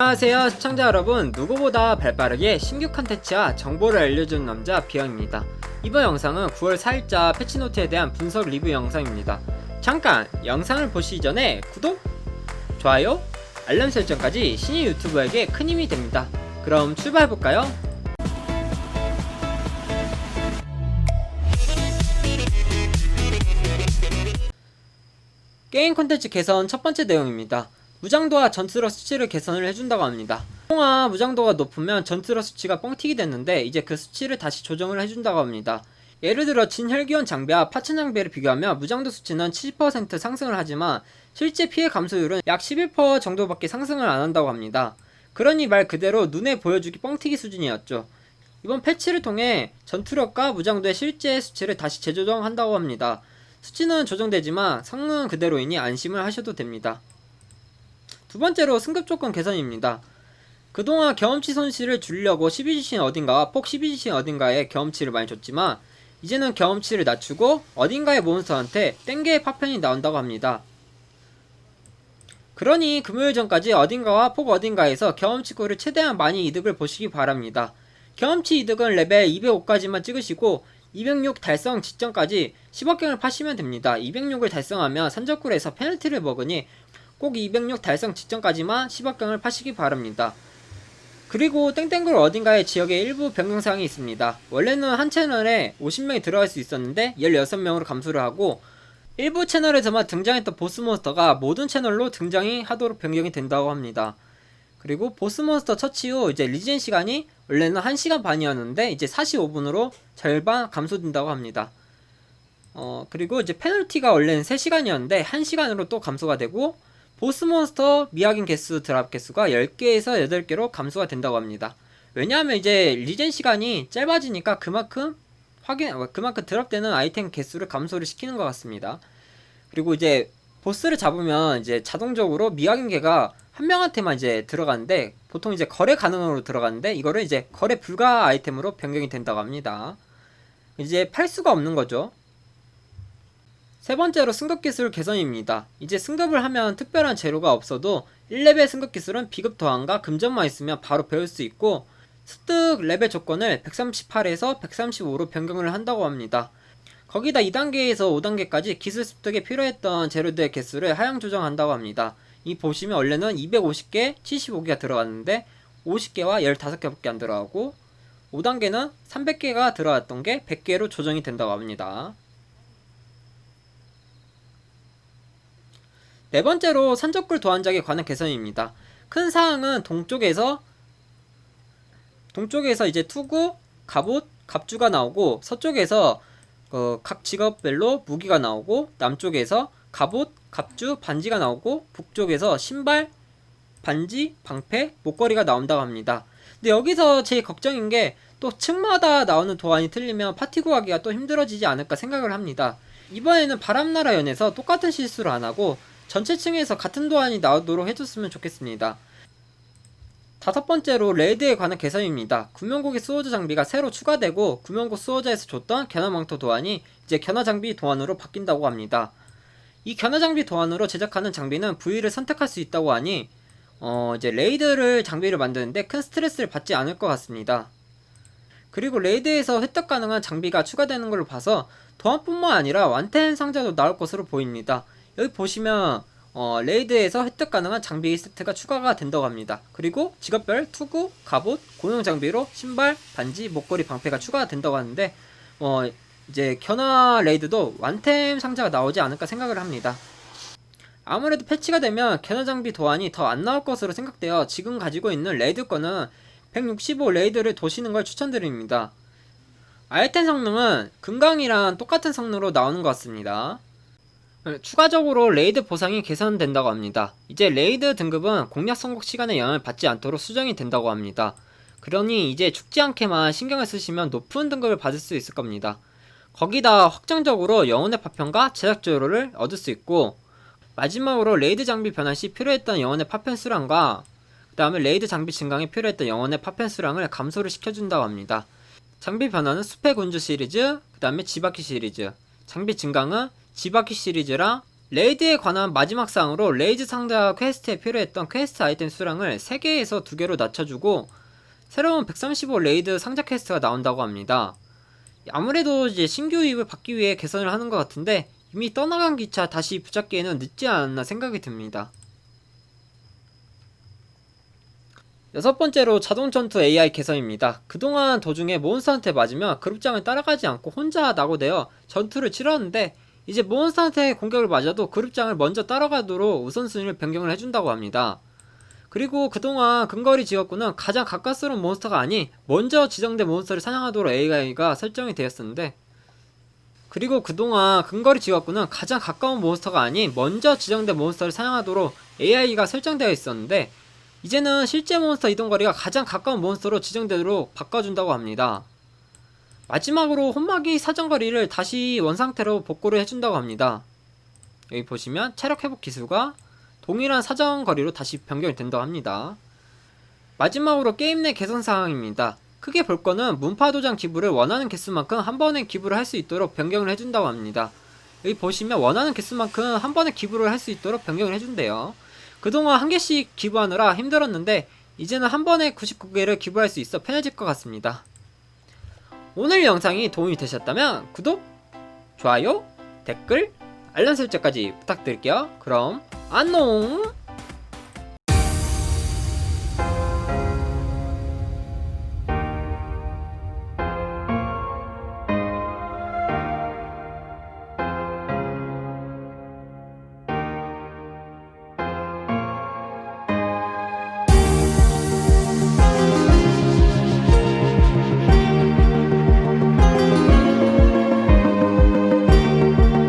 안녕하세요 시청자 여러분 누구보다 발빠르게 신규 컨텐츠와 정보를 알려주는 남자 비영입니다 이번 영상은 9월 4일자 패치노트에 대한 분석 리뷰 영상입니다 잠깐 영상을 보시기 전에 구독, 좋아요, 알람 설정까지 신인 유튜버에게 큰 힘이 됩니다 그럼 출발해볼까요? 게임 콘텐츠 개선 첫 번째 내용입니다. 무장도와 전투력 수치를 개선을 해준다고 합니다. 통화 무장도가 높으면 전투력 수치가 뻥튀기 됐는데 이제 그 수치를 다시 조정을 해준다고 합니다. 예를 들어 진혈기원 장비와 파츠 장비를 비교하면 무장도 수치는 70% 상승을 하지만 실제 피해 감소율은 약 11% 정도밖에 상승을 안 한다고 합니다. 그러니 말 그대로 눈에 보여주기 뻥튀기 수준이었죠. 이번 패치를 통해 전투력과 무장도의 실제 수치를 다시 재조정한다고 합니다. 수치는 조정되지만 성능은 그대로이니 안심을 하셔도 됩니다. 두 번째로 승급 조건 개선입니다. 그동안 경험치 손실을 줄이려고 12지신 어딘가와 폭 12지신 어딘가에 경험치를 많이 줬지만 이제는 경험치를 낮추고 어딘가의 몬스터한테 땡개의 파편이 나온다고 합니다. 그러니 금요일 전까지 어딘가와 폭 어딘가에서 경험치구를 최대한 많이 이득을 보시기 바랍니다. 경험치 이득은 레벨 205까지만 찍으시고 206 달성 직전까지 10억경을 파시면 됩니다. 206을 달성하면 산적굴에서 페널티를 먹으니 꼭 206 달성 직전까지만 10억경을 파시기 바랍니다. 그리고 땡땡굴 어딘가에 지역에 일부 변경사항이 있습니다. 원래는 한 채널에 50명이 들어갈 수 있었는데 16명으로 감소를 하고 일부 채널에서만 등장했던 보스몬스터가 모든 채널로 등장이 하도록 변경이 된다고 합니다. 그리고 보스몬스터 처치 후 이제 리젠 시간이 원래는 1시간 반이었는데 이제 45분으로 절반 감소된다고 합니다. 어, 그리고 이제 페널티가 원래는 3시간이었는데 1시간으로 또 감소가 되고 보스몬스터 미확인 개수 드랍 개수가 10개에서 8개로 감소가 된다고 합니다. 왜냐하면 이제 리젠 시간이 짧아지니까 그만큼 확인 그만큼 드랍되는 아이템 개수를 감소를 시키는 것 같습니다. 그리고 이제 보스를 잡으면 이제 자동적으로 미확인 개가 한 명한테만 이제 들어가는데 보통 이제 거래 가능으로 들어가는데 이거를 이제 거래 불가 아이템으로 변경이 된다고 합니다. 이제 팔 수가 없는 거죠. 세 번째로 승급 기술 개선입니다. 이제 승급을 하면 특별한 재료가 없어도 1레벨 승급 기술은 비급 도안과 금전만 있으면 바로 배울 수 있고 습득 레벨 조건을 138에서 135로 변경을 한다고 합니다. 거기다 2단계에서 5단계까지 기술 습득에 필요했던 재료들의 개수를 하향 조정한다고 합니다. 이 보시면 원래는 250개, 75개가 들어갔는데 50개와 15개밖에 안 들어가고 5단계는 300개가 들어갔던 게 100개로 조정이 된다고 합니다. 네 번째로 산적굴 도안작에 관한 개선입니다. 큰 사항은 동쪽에서 동쪽에서 이제 투구, 갑옷, 갑주가 나오고 서쪽에서 어, 각 직업별로 무기가 나오고 남쪽에서 갑옷, 갑주, 반지가 나오고 북쪽에서 신발, 반지, 방패, 목걸이가 나온다고 합니다. 근데 여기서 제일 걱정인 게 또 층마다 나오는 도안이 틀리면 파티 구하기가 또 힘들어지지 않을까 생각을 합니다. 이번에는 바람나라 연에서 똑같은 실수를 안 하고 전체 층에서 같은 도안이 나오도록 해줬으면 좋겠습니다. 다섯 번째로 레이드에 관한 개선입니다. 구명고기 수호자 장비가 새로 추가되고 구명고 수호자에서 줬던 견화망토 도안이 이제 견화장비 도안으로 바뀐다고 합니다. 이 견화장비 도안으로 제작하는 장비는 부위를 선택할 수 있다고 하니 어 이제 레이드를 장비를 만드는데 큰 스트레스를 받지 않을 것 같습니다. 그리고 레이드에서 획득 가능한 장비가 추가되는 걸로 봐서 도안뿐만 아니라 완텐 상자도 나올 것으로 보입니다. 여기 보시면 어, 레이드에서 획득 가능한 장비 세트가 추가가 된다고 합니다. 그리고 직업별 투구, 갑옷, 공용 장비로 신발, 반지, 목걸이, 방패가 추가가 된다고 하는데 어, 이제 견화 레이드도 완템 상자가 나오지 않을까 생각을 합니다. 아무래도 패치가 되면 견화 장비 도안이 더 안 나올 것으로 생각되어 지금 가지고 있는 레이드 거는 165 레이드를 도시는 걸 추천드립니다. 아이템 성능은 금강이랑 똑같은 성능으로 나오는 것 같습니다. 추가적으로 레이드 보상이 개선된다고 합니다. 이제 레이드 등급은 공략 선곡 시간에 영향을 받지 않도록 수정이 된다고 합니다. 그러니 이제 죽지 않게만 신경을 쓰시면 높은 등급을 받을 수 있을 겁니다. 거기다 확정적으로 영혼의 파편과 제작 재료를 얻을 수 있고 마지막으로 레이드 장비 변환 시 필요했던 영혼의 파편 수량과 그 다음에 레이드 장비 증강에 필요했던 영혼의 파편 수량을 감소를 시켜준다고 합니다. 장비 변화는 숲의 군주 시리즈, 그 다음에 지바퀴 시리즈, 장비 증강은 지바퀴 시리즈랑 레이드에 관한 마지막 사항으로 레이즈 상자 퀘스트에 필요했던 퀘스트 아이템 수량을 3개에서 2개로 낮춰주고 새로운 135 레이드 상자 퀘스트가 나온다고 합니다. 아무래도 이제 신규 유입을 받기 위해 개선을 하는 것 같은데 이미 떠나간 기차 다시 붙잡기에는 늦지 않았나 생각이 듭니다. 여섯 번째로 자동 전투 AI 개선입니다. 그동안 도중에 몬스터한테 맞으면 그룹장을 따라가지 않고 혼자 낙오되어 전투를 치렀는데 이제 몬스터한테 공격을 맞아도 그룹장을 먼저 따라가도록 우선순위를 변경을 해준다고 합니다. 그리고 그동안 근거리 지역구는 가장 가까스러운 몬스터가 아닌 먼저 지정된 몬스터를 사냥하도록 AI가 설정이 되었었는데 그리고 그동안 근거리 지역구는 가장 가까운 몬스터가 아닌 먼저 지정된 몬스터를 사냥하도록 AI가 설정되어 있었는데 이제는 실제 몬스터 이동거리가 가장 가까운 몬스터로 지정되도록 바꿔준다고 합니다. 마지막으로 혼막이 사정거리를 다시 원상태로 복구를 해준다고 합니다. 여기 보시면 체력 회복 기술과 동일한 사정거리로 다시 변경이 된다고 합니다. 마지막으로 게임 내 개선 사항입니다. 크게 볼 거는 문파 도장 기부를 원하는 개수만큼 한 번에 기부를 할 수 있도록 변경을 해준다고 합니다. 여기 보시면 원하는 개수만큼 한 번에 기부를 할 수 있도록 변경을 해준대요. 그동안 한 개씩 기부하느라 힘들었는데 이제는 한 번에 99개를 기부할 수 있어 편해질 것 같습니다. 오늘 영상이 도움이 되셨다면 구독, 좋아요, 댓글, 알람 설정까지 부탁드릴게요. 그럼 안녕!